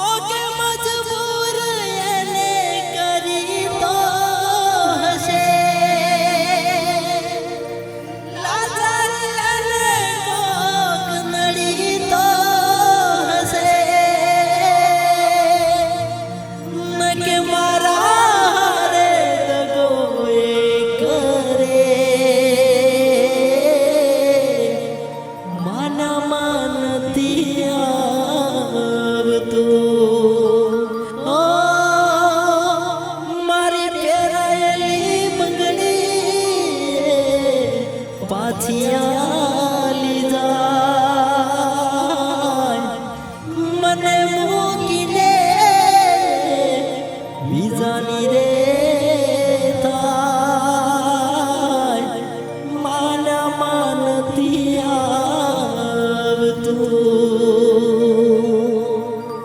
algo que বাছিয়ালি যায়। মনে মুকিলে বিজানি